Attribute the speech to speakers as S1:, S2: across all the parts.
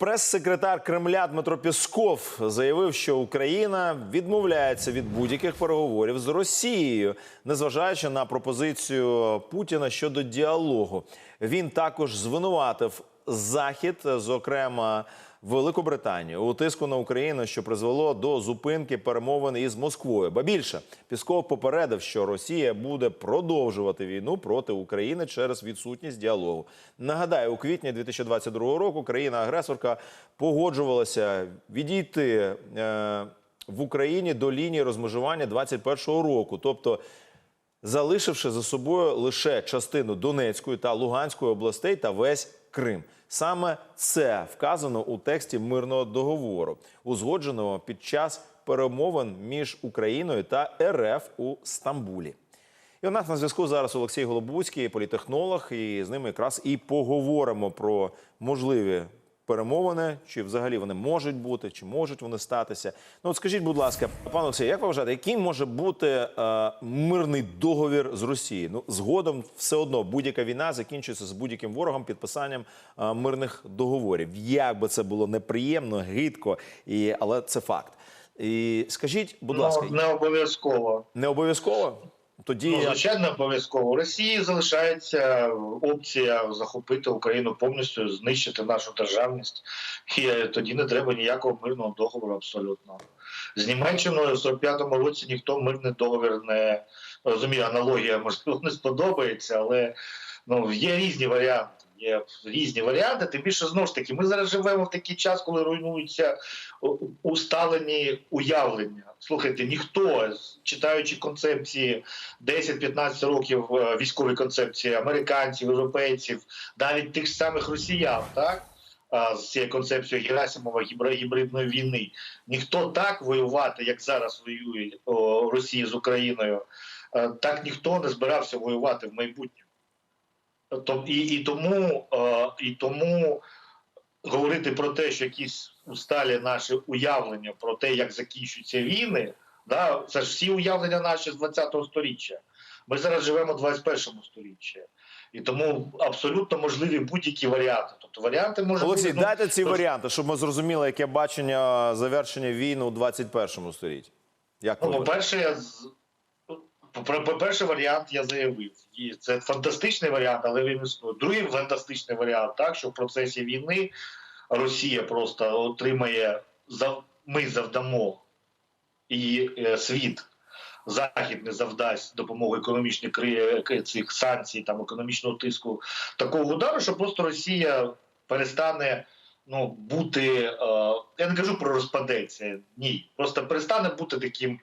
S1: Прес-секретар Кремля Дмитро Пісков заявив, що Україна відмовляється від будь-яких переговорів з Росією, незважаючи на пропозицію Путіна щодо діалогу. Він також звинуватив Захід, зокрема Велику Британію, у тиску на Україну, що призвело до зупинки перемовин із Москвою. Ба більше Пісков попередив, що Росія буде продовжувати війну проти України через відсутність діалогу. Нагадаю, у квітні 2022 року країна-агресорка погоджувалася відійти е, в Україні до лінії розмежування 21-го року, тобто залишивши за собою лише частину Донецької та Луганської областей та весь Крим. Саме це вказано у тексті мирного договору, узгодженого під час перемовин між Україною та РФ у Стамбулі. І у нас на зв'язку зараз Олексій Голобуцький, політехнолог, і з ним якраз і поговоримо про можливі перемовини, чи взагалі вони можуть бути, чи можуть вони статися. Ну от скажіть, будь ласка, пане Олексій, як ви вважаєте, який може бути е, мирний договір з Росією? Ну згодом все одно будь-яка війна закінчується з будь-яким ворогом підписанням е, мирних договорів. Як би це було неприємно, гидко, і але це факт. І скажіть, будь ласка,
S2: Ну, не обов'язково.
S1: не обов'язково? Тоді
S2: Ну, звичайно, обов'язково. У Росії залишається опція захопити Україну повністю, знищити нашу державність. І тоді не треба ніякого мирного договору абсолютно. З Німеччиною в 45-му році ніхто мирний договір не розуміє. Аналогія можливо не сподобається, але ну є різні варіанти. Є різні варіанти. Тим більше знову ж таки, ми зараз живемо в такий час, коли руйнуються усталені уявлення. Слухайте, ніхто, читаючи концепції 10-15 років е, військові концепції американців, європейців, навіть тих самих росіян, так з цією концепцією Герасимова гібридної війни, ніхто так воювати, як зараз воює Росія з Україною, е, так ніхто не збирався воювати в майбутньому. То- І, і тому, е, і тому говорити про те, що якісь усталі наші уявлення про те, як закінчуються війни, да, це ж всі уявлення наші з 20-го сторіччя. Ми зараз живемо в 21-му сторіччі. І тому абсолютно можливі будь-які варіанти. Тобто варіанти можуть
S1: Олексій,
S2: бути. ну,
S1: дайте ці
S2: тож-
S1: варіанти, щоб ми зрозуміли, яке бачення завершення війни у 21 столітті. Як
S2: Ну, по-перше, я по- по-перше, варіант я заявив. І це фантастичний варіант, але він існує. Другий фантастичний варіант, так що в процесі війни Росія просто отримає ми завдамо і е, світ. Захід не завдасть допомогу економічних цих санкцій, там економічного тиску такого удару, що просто Росія перестане ну бути. Е, я не кажу про розпадеться. Ні, просто перестане бути таким е,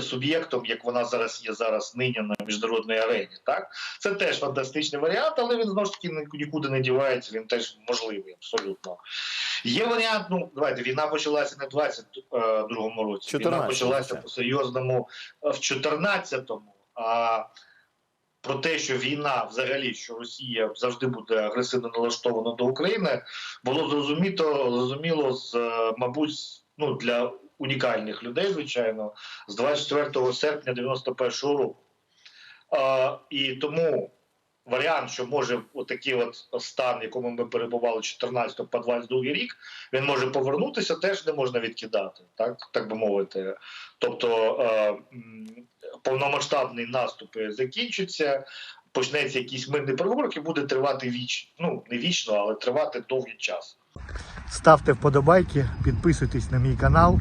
S2: суб'єктом, як вона зараз є зараз нині на міжнародній арені. Так це теж фантастичний варіант, але він знову ж таки нікуди не дівається. Він теж можливий абсолютно. Є варіант. Ну давайте війна почалася не в 22-му році. Війна
S1: 14-му,
S2: почалася по серйозному е, в 14-му. А про те, що війна, взагалі, що Росія завжди буде агресивно налаштована до України, було зрозуміло, зрозуміло з е, мабуть, ну для унікальних людей, звичайно, з 24 серпня 91-го року. А, і тому варіант, що може отакий от стан, якому ми перебували 14 по 22 рік, він може повернутися, теж не можна відкидати, так, так би мовити. Тобто е, повномасштабний наступ закінчиться, почнеться якийсь мирний переговор, який буде тривати віч, ну не вічно, але тривати довгий час.
S3: Ставте вподобайки, підписуйтесь на мій канал,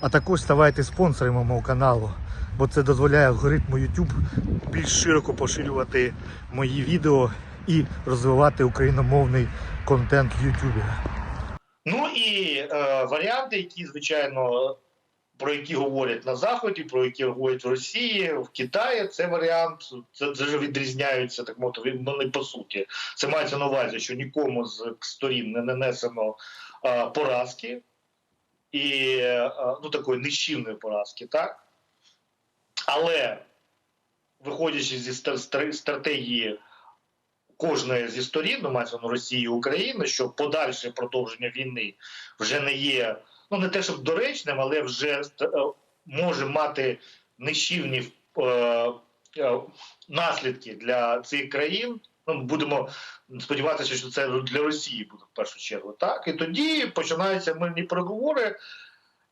S3: а також ставайте спонсорами мого каналу, бо це дозволяє алгоритму YouTube більш широко поширювати мої відео і розвивати україномовний контент в YouTube.
S2: Ну і е, варіанти, які звичайно про які говорять на заході, про які говорять в Росії, в Китаї, це варіант, це, вже відрізняються так мовити. Вони по суті. Це мається на увазі, що нікому з сторін не нанесено е, поразки і е, ну такої нищівної поразки, так? Але виходячи зі стратегії кожної зі сторін, ну мається на Росії і України, що подальше продовження війни вже не є, ну не те, щоб доречним, але вже е, може мати нищівні е, е, наслідки для цих країн, Ну, будемо сподіватися, що це для Росії буде в першу чергу. Так, і тоді починаються мирні переговори,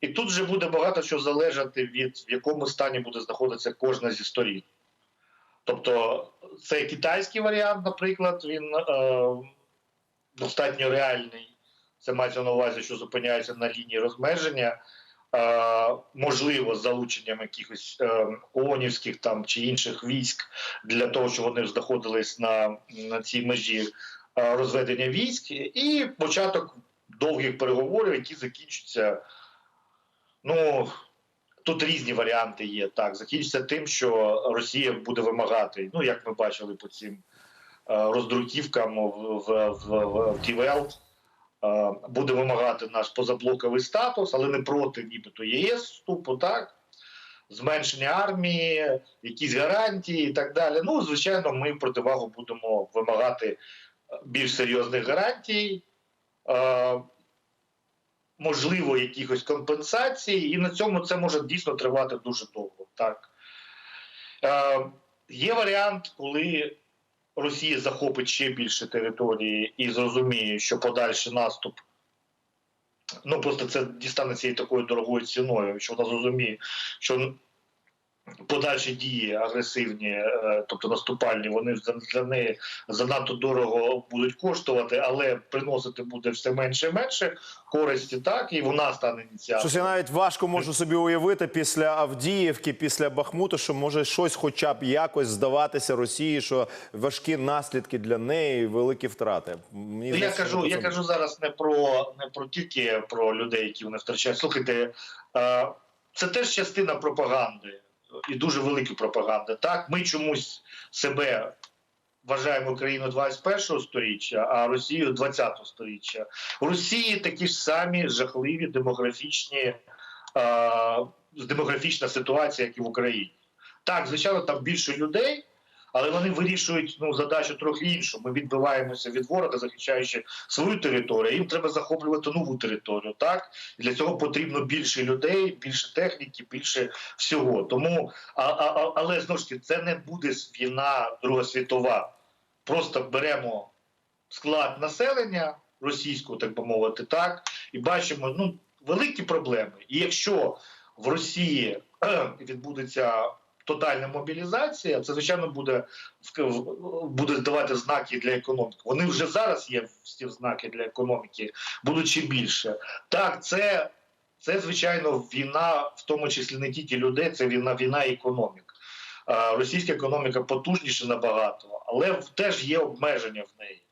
S2: і тут вже буде багато що залежати від в якому стані буде знаходитися кожна зі сторін. Тобто, це китайський варіант, наприклад, він е, достатньо реальний. Це мається на увазі, що зупиняється на лінії розмеження. Е, можливо, з залученням якихось е, ООНівських там чи інших військ для того, щоб вони знаходились на, на цій межі е, розведення військ, і початок довгих переговорів, які закінчаться. Ну тут різні варіанти є. Так, закінчиться тим, що Росія буде вимагати. Ну як ми бачили по цим роздруківкам в, в, в, в е, буде вимагати наш позаблоковий статус, але не проти нібито ЄС вступу, так. Зменшення армії, якісь гарантії і так далі. Ну, звичайно, ми противагу будемо вимагати е, більш серйозних гарантій, е, можливо, якихось компенсацій, і на цьому це може дійсно тривати дуже довго. Так. Е, є варіант, коли Росія захопить ще більше території і зрозуміє, що подальший наступ. Ну просто це дістанеться і такою дорогою ціною, що вона зрозуміє, що подальші дії агресивні, е, тобто наступальні, вони для неї занадто дорого будуть коштувати, але приносити буде все менше і менше користі, так і вона стане ініціатором.
S1: Щось я навіть важко можу собі уявити після Авдіївки, після Бахмуту, що може щось, хоча б якось здаватися Росії, що важкі наслідки для неї, великі втрати. Мені
S2: Ну, я
S1: здається,
S2: кажу, я кажу зараз не про не про тільки про людей, які вони втрачають. Слухайте, е, це теж частина пропаганди і дуже велика пропаганди. Так, ми чомусь себе вважаємо країну 21-го сторіччя, а Росію 20-го сторіччя. У Росії такі ж самі жахливі демографічні е, демографічна ситуація, як і в Україні. Так, звичайно, там більше людей. Але вони вирішують ну задачу трохи іншу. Ми відбиваємося від ворога, захищаючи свою територію. Їм треба захоплювати нову територію. Так І для цього потрібно більше людей, більше техніки, більше всього. Тому а, а, а- але знову ж таки, це не буде війна Друга світова. Просто беремо склад населення російського, так би мовити, так і бачимо ну великі проблеми. І якщо в Росії відбудеться тотальна мобілізація, це звичайно буде буде давати знаки для економіки. Вони вже зараз є ці знаки для економіки, будуть ще більше. Так, це, це звичайно війна, в тому числі не тільки людей, це війна, війна економік. Російська економіка потужніша набагато, але теж є обмеження в неї.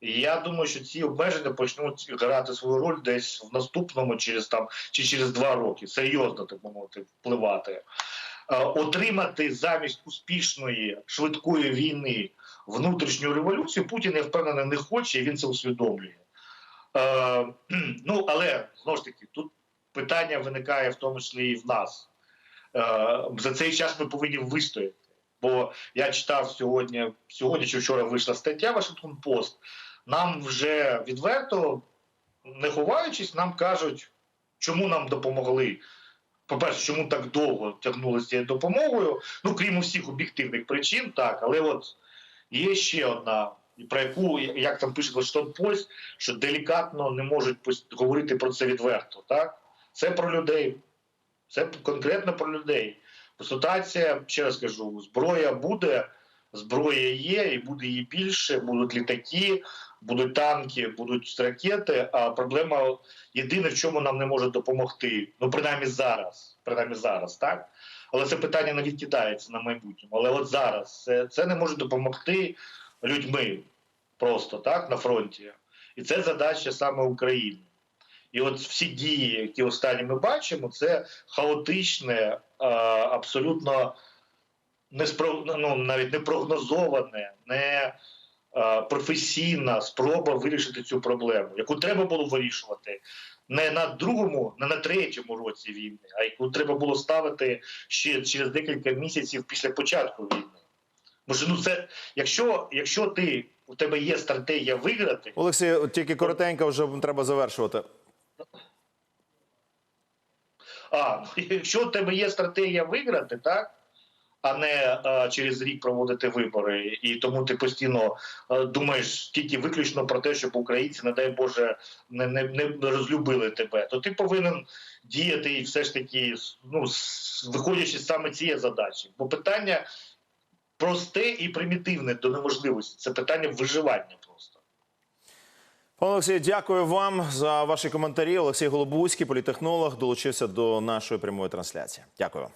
S2: І я думаю, що ці обмеження почнуть грати свою роль десь в наступному, через там чи через два роки, серйозно так мовити, впливати. Е, Отримати замість успішної швидкої війни внутрішню революцію Путін я впевнений не хоче, і він це усвідомлює. Е, ну але знову ж таки, тут питання виникає в тому числі і в нас. Е, за цей час ми повинні вистояти. Бо я читав сьогодні, сьогодні чи вчора вийшла стаття Вашингтон Пост. Нам вже відверто, не ховаючись, нам кажуть, чому нам допомогли. По-перше, чому так довго цією допомогою? Ну, крім усіх об'єктивних причин, так, але от є ще одна, про яку, як там пише Вашингтон Пост, що делікатно не можуть говорити про це відверто. Так? Це про людей. Це конкретно про людей. Ситуація, ще раз кажу, зброя буде, зброя є, і буде її більше, будуть літаки, будуть танки, будуть ракети. А проблема єдине, в чому нам не може допомогти, ну принаймні зараз, принаймні зараз, так? Але це питання не відкидається на майбутньому. Але от зараз це, це не може допомогти людьми просто так на фронті. І це задача саме України. І от всі дії, які останні ми бачимо, це хаотичне, абсолютно не спро... ну, навіть не прогнозоване, не професійна спроба вирішити цю проблему, яку треба було вирішувати не на другому, не на третьому році війни, а яку треба було ставити ще через декілька місяців після початку війни. Бо ж, ну це, якщо, якщо ти у тебе є стратегія виграти,
S1: Олексій, от тільки коротенько вже треба завершувати.
S2: А, якщо у тебе є стратегія виграти, так? А не через рік проводити вибори. І тому ти постійно думаєш тільки виключно про те, щоб українці, не дай Боже, не, не, не розлюбили тебе. То ти повинен діяти і все ж таки, ну, виходячи саме цієї задачі. Бо питання просте і примітивне до неможливості. Це питання виживання просто.
S1: Пане Олексію, дякую вам за ваші коментарі. Олексій Голобуський, політехнолог, долучився до нашої прямої трансляції. Дякую.